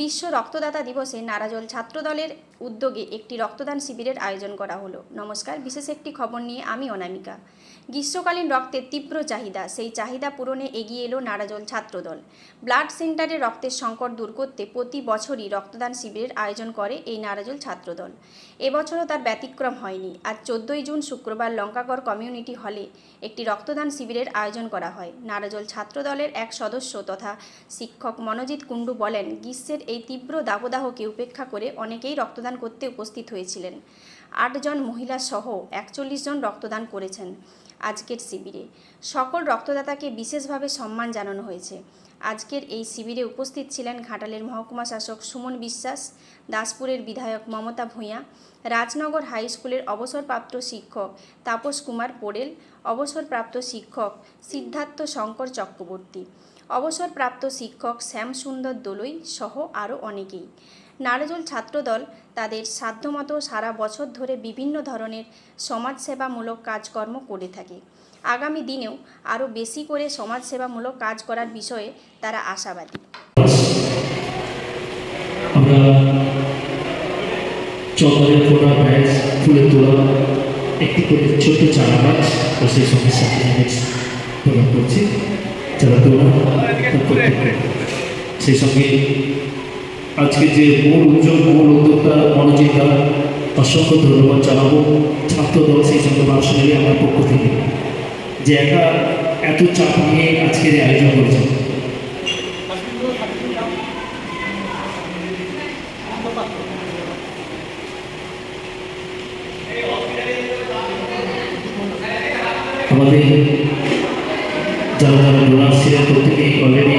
বিশ্ব রক্তদাতা দিবসে নারাজল ছাত্রদলের উদ্যোগে একটি রক্তদান শিবিরের আয়োজন করা হলো। নমস্কার, বিশেষ একটি খবর নিয়ে আমি অনামিকা। গ্রীষ্মকালীন রক্তের তীব্র চাহিদা। সেই চাহিদা পূরণে এগিয়ে এলো নারাজল ছাত্রদল। ব্লাড সেন্টারে রক্তের সংকট দূর করতে প্রতি বছরই রক্তদান শিবিরের আয়োজন করে এই নারাজল ছাত্রদল। এবছরও তার ব্যতিক্রম হয়নি। আজ চোদ্দোই জুন শুক্রবার লঙ্কাগড় কমিউনিটি হলে একটি রক্তদান শিবিরের আয়োজন করা হয়। নারাজল ছাত্রদলের এক সদস্য তথা শিক্ষক মনোজিৎ কুণ্ডু বলেন, গ্রীষ্মের এই তীব্র দাবদাহকে উপেক্ষা করে অনেকেই রক্তদান করতে উপস্থিত হয়েছিলেন। আটজন মহিলা সহ একচল্লিশ জন রক্তদান করেছেন আজকের শিবিরে। সকল রক্তদাতাকে বিশেষভাবে সম্মান জানানো হয়েছে। আজকের এই শিবিরে উপস্থিত ছিলেন ঘাটালের মহকুমা শাসক সুমন বিশ্বাস, দাসপুরের বিধায়ক মমতা ভূঁইয়া, রাজনগর হাই স্কুলের অবসরপ্রাপ্ত শিক্ষক তাপস কুমার পোড়েল, অবসরপ্রাপ্ত শিক্ষক সিদ্ধার্থ শঙ্কর চক্রবর্তী, অবসরপ্রাপ্ত শিক্ষক শ্যামসুন্দর দোলই সহ আরও অনেকেই। নারজল ছাত্রদল তাদের সাধ্যমতো সারা বছর ধরে বিভিন্ন ধরনের সমাজসেবামূলক কাজকর্ম করে থাকে। আগামী দিনেও আরও বেশি করে সমাজসেবামূলক কাজ করার বিষয়ে তারা আশাবাদী। সেই সঙ্গে আজকে যে মূল উদ্যোগ মূল উদ্যোক্তা মনোজিৎ অসংখ্য ধন্যবাদ জানাব ছাত্র দল সেই সঙ্গে পার্সোনালি আমার পক্ষ থেকে, যে একা এত চাপ নিয়ে আজকের আয়োজন করেছে আমাদের যারা যারা ডোনার ছিলেন প্রত্যেকেই অলরেডি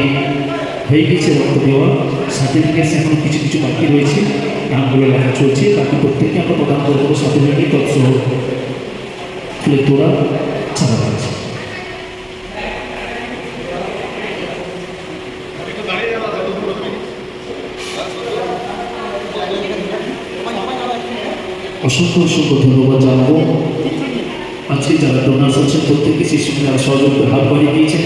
হয়ে গেছে রক্ত দেওয়া। সার্টিফিকেটস এখন কিছু কিছু বাকি রয়েছে। নামগুলো লেখা চলছে। বাকি প্রত্যেককে আমরা প্রদান করব সার্টিফিকেট তৎসহ। ফুলের তোলা ছাড়া আছে অসংখ্য অসংখ্য ধন্যবাদ জানাব। আজকে যারা ডোনার্স আছেন, প্রত্যেককে সেই সঙ্গে সহযোগিতার হাত বাড়িয়ে দিয়েছেন।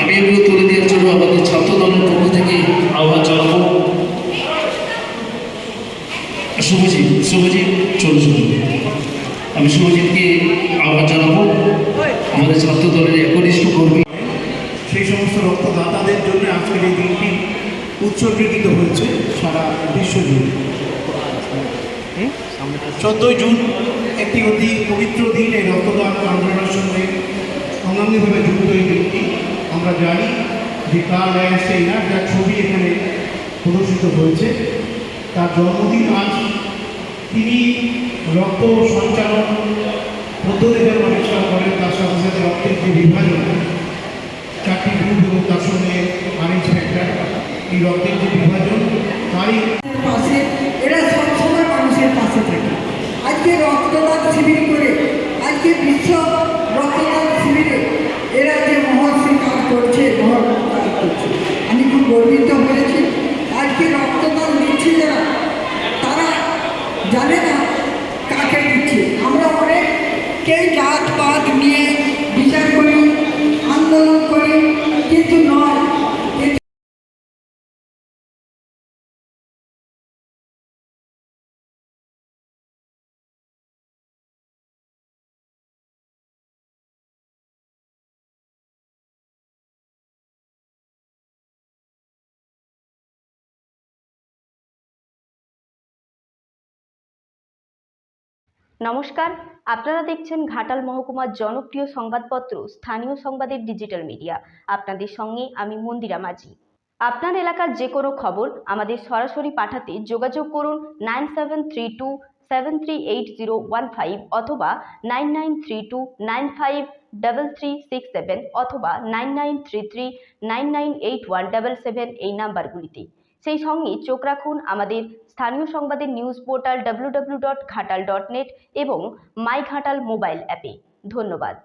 আমি এগুলো তুলে দেওয়ার জন্য আমাদের ছাত্র দলের পক্ষ থেকে আহ্বান জানাব। শুভজিৎ শুভজিৎ, চলে চলুন আমি শুভজিৎকে আহ্বান জানাব। আমাদের ছাত্র দলের একনিষ্ঠ কর্মী। সেই সমস্ত রক্তদাতাদের জন্য আজকের এই দিনটি উৎসর্গীকৃত হয়েছে সারা বিশ্ব জুড়ে। চোদ্দোই জুন একটি অতি পবিত্র দিন এই রক্তদান আন্দোলনের সঙ্গে অঙ্গাঙ্গিভাবে যুক্ত এই দিনটি। আমরা জানি যে কার্ল আইনস্টাইনার যার ছবি এখানে প্রদর্শিত হয়েছে, তার জন্মদিন আজ তিনি রক্ত সঞ্চালন পদ্ধতি যেমন আবিষ্কার করেন, তার সাথে সাথে রক্তের যে বিভাজন, চারটি গ্রুপ এবং তার সঙ্গে আরেঞ্জ ফ্যাক্টর এই রক্তের যে বিভাজন, তারই পাশে, এরা সবসময় মানুষের পাশে থাকে। আজকে রক্তদান শিবির করে, আজকে বিশ্ব আমরা অনেক কেউ জাত পাত নিয়ে বিচার করি আন্দোলন নমস্কার, আপনারা দেখছেন ঘাটাল মহকুমার জনপ্রিয় সংবাদপত্র, স্থানীয় সংবাদের ডিজিটাল মিডিয়া আপনাদের সঙ্গে আমি মন্দিরা মাঝি। আপনার এলাকার যে কোনো খবর আমাদের সরাসরি পাঠাতে যোগাযোগ করুন nine seven three two seven three eight zero one five অথবা nine nine three two nine five double three six seven অথবা nine nine three three nine nine eight one double seven এই নাম্বারগুলিতে। সেই সঙ্গে চোখ রাখুন আমাদের স্থানীয় সংবাদের news portal W W dot Ghatal dot net এবং মাই ঘাটাল মোবাইল অ্যাপে ধন্যবাদ।